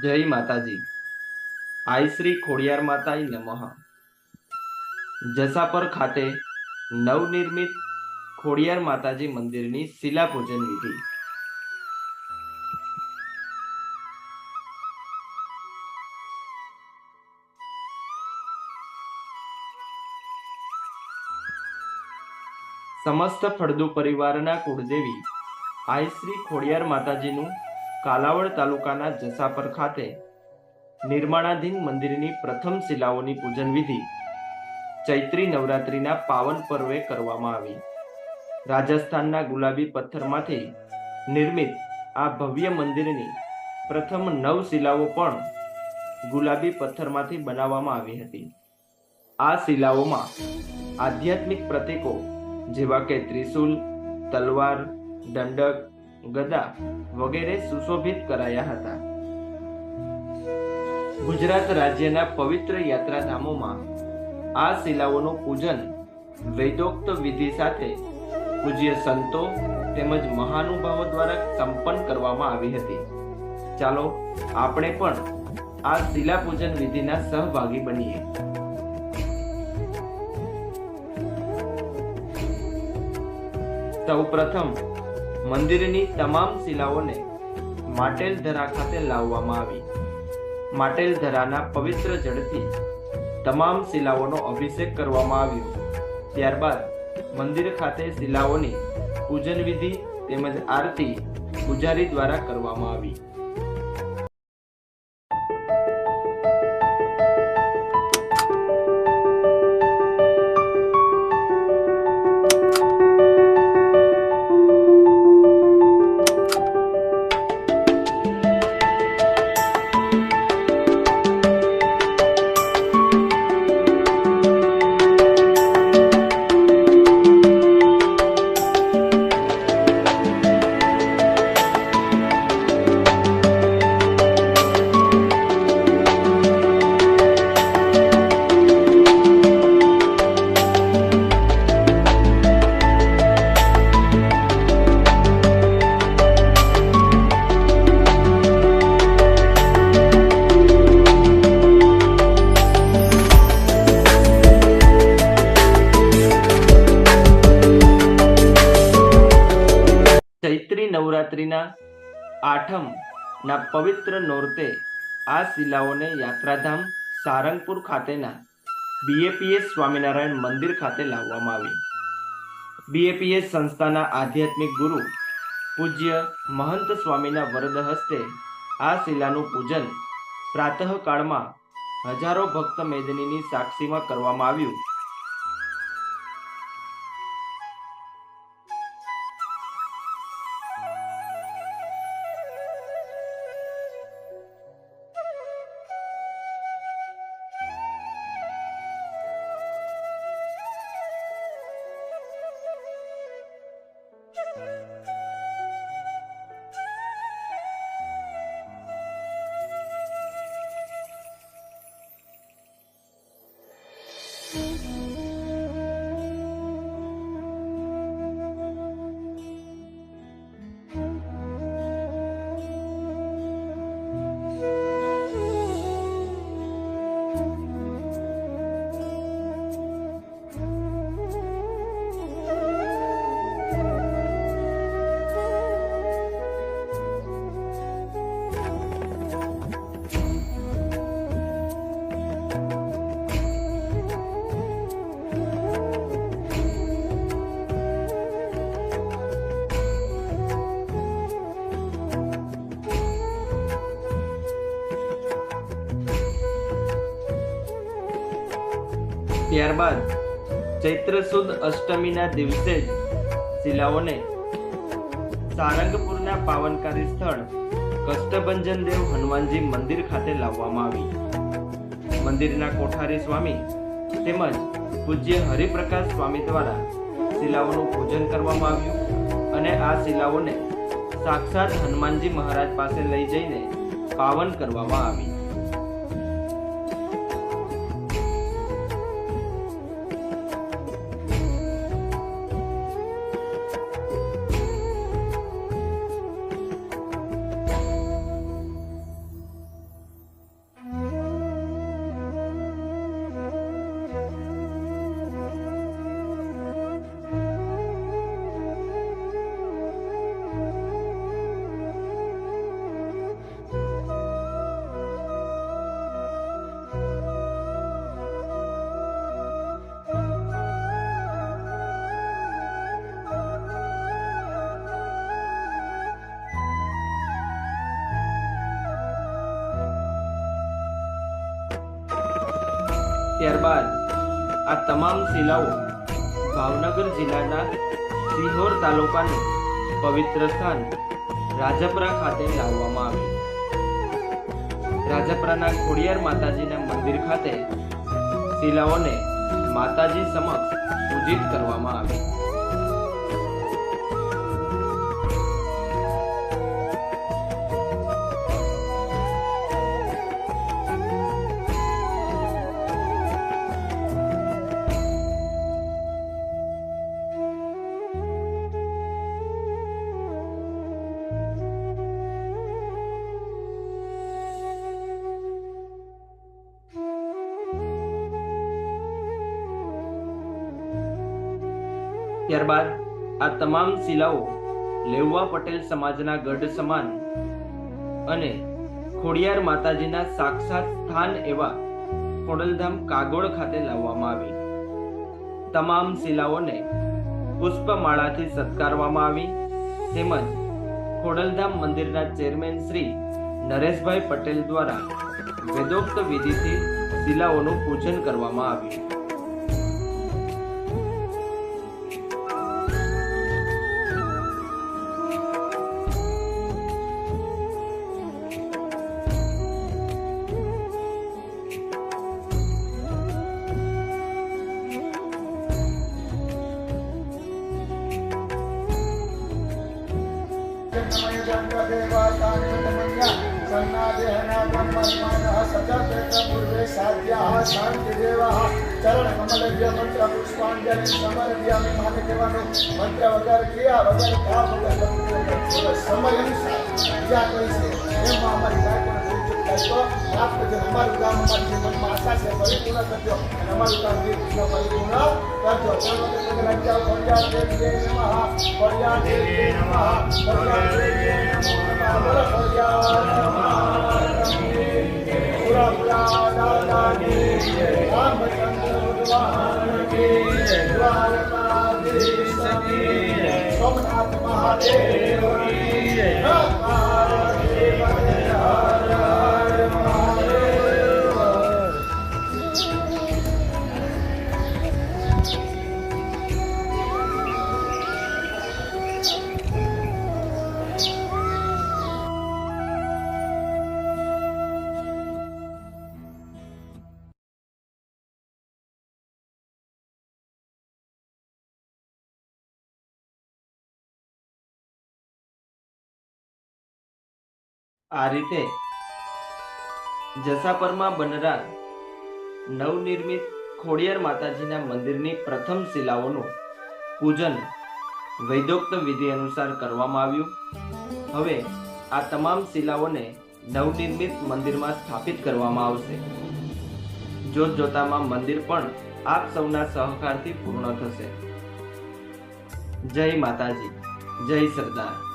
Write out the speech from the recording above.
જય માતાજી. આઈ શ્રી ખોડિયાર માતાઈ નમઃ. જસાપર ખાતે નવનિર્મિત ખોડિયાર માતાજી મંદિરની શિલા પૂજન વિધિ. સમસ્ત ફળદુ પરિવારના કુળદેવી આઈ શ્રી ખોડિયાર માતાજીનું કાલાવડ તાલુકાના જસાપર ખાતે નિર્માણાધીન મંદિરની પ્રથમ શિલાઓની પૂજન વિધિ ચૈત્રી નવરાત્રિના પાવન પર્વે કરવામાં આવી. રાજસ્થાનના ગુલાબી પથ્થરમાંથી નિર્મિત આ ભવ્ય મંદિરની પ્રથમ નવ શિલાઓ પણ ગુલાબી પથ્થરમાંથી બનાવવામાં આવી હતી. આ શિલાઓમાં આધ્યાત્મિક પ્રતીકો જેવા કે ત્રિશૂલ, તલવાર, દંડક ગદા વગેરે સુશોભિત કરાયા હતા. ગુજરાત રાજ્યના પવિત્ર યાત્રાધામોમાં આ શિલાઓનું પૂજન વેદોક્ત વિધિ સાથે પૂજ્ય સંતો તેમજ મહાનુભાવો દ્વારા સંપન્ન કરવામાં આવી હતી. ચાલો આપણે પણ આ શિલા પૂજન વિધિના સહભાગી બનીએ. સૌપ્રથમ મંદિરની તમામ શિલાઓને માટેલ ધરા ખાતે લાવવામાં આવી. માટેલ ધરાના પવિત્ર જળથી તમામ શિલાઓનો અભિષેક કરવામાં આવ્યો. ત્યારબાદ મંદિર ખાતે શિલાઓની પૂજન વિધિ તેમજ આરતી પૂજારી દ્વારા કરવામાં આવી. ચૈત્રી નવરાત્રિના આઠમ ના પવિત્ર નોરતે આ શિલાઓને યાત્રાધામ સારંગપુર ખાતેના બીએપીએસ સ્વામિનારાયણ મંદિર ખાતે લાવવામાં આવી. બીએપીએસ સંસ્થાના આધ્યાત્મિક ગુરુ પૂજ્ય મહંત સ્વામીના વરદ હસ્તે આ શિલાનું પૂજન પ્રાતઃકાળમાં હજારો ભક્ત મેદનીની સાક્ષીમાં કરવામાં આવ્યું. ત્યારબાદ ચૈત્ર સુદ અષ્ટમીના દિવસે જ શિલાઓને સારંગપુરના પાવનકારી સ્થળ કષ્ટભંજન દેવ હનુમાનજી મંદિર ખાતે લાવવામાં આવી. મંદિરના કોઠારી સ્વામી તેમજ પૂજ્ય હરિપ્રકાશ સ્વામી દ્વારા શિલાઓનું પૂજન કરવામાં આવ્યું અને આ શિલાઓને સાક્ષાત હનુમાનજી મહારાજ પાસે લઈ જઈને પાવન કરવામાં આવી. ત્યારબાદ આ તમામ શિલાઓ ભાવનગર જિલ્લાના સિહોર તાલુકાનું પવિત્ર સ્થાન રાજપરા ખાતે લાવવામાં આવી. રાજપરાના ખોડિયાર માતાજીના મંદિર ખાતે શિલાઓને માતાજી સમક્ષ પૂજિત કરવામાં આવી. ત્યારબાદ આ તમામ શિલાઓ લેવવા પટેલ સમાજના ગઢ સમાન અને ખોડિયાર માતાજીના સાક્ષાત સ્થાન એવા ખોડલધામ કાગોળ ખાતે લાવવામાં આવી. તમામ શિલાઓને પુષ્પમાળાથી સત્કારવામાં આવી. તેમજ ખોડલધામ મંદિરના ચેરમેન શ્રી નરેશભાઈ પટેલ દ્વારા વેદોક્ત વિધિથી શિલાઓનું પૂજન કરવામાં આવ્યું. મંત્ર વગર ક્રિયા વગર કામ વગર સમય અનુસાર બીજા કોઈ છે એમાં તો માફ કરજો અમારું કામ અમારી જે મનમાં આશા છે પરિપૂર્ણ કરજો અને અમારું કામ નિર્વિઘ્ન પરિપૂર્ણ કરજો રાજ્ય ફળિયા દેવીએ નમઃ ફળિયા દેવીએ નમઃ ફળિયા દેવીએ નમઃ બોલો ફળિયા પુરા પુરા દાદાની જય. રામચંદ્ર ભગવાન કી જય. દ્વારકાધીશ કી જય. સોમનાથ મહાદેવ કી જય. આ રીતે જસાપરમાં બનનાર નવનિર્મિત ખોડિયાર માતાજીના મંદિરની પ્રથમ શિલાઓનું પૂજન વૈદોક્ત વિધિ અનુસાર કરવામાં આવ્યું. હવે આ તમામ શિલાઓને નવનિર્મિત મંદિરમાં સ્થાપિત કરવામાં આવશે. જોત જોતામાં મંદિર પણ આપ સૌના સહકારથી પૂર્ણ થશે. જય માતાજી, જય સરદાર.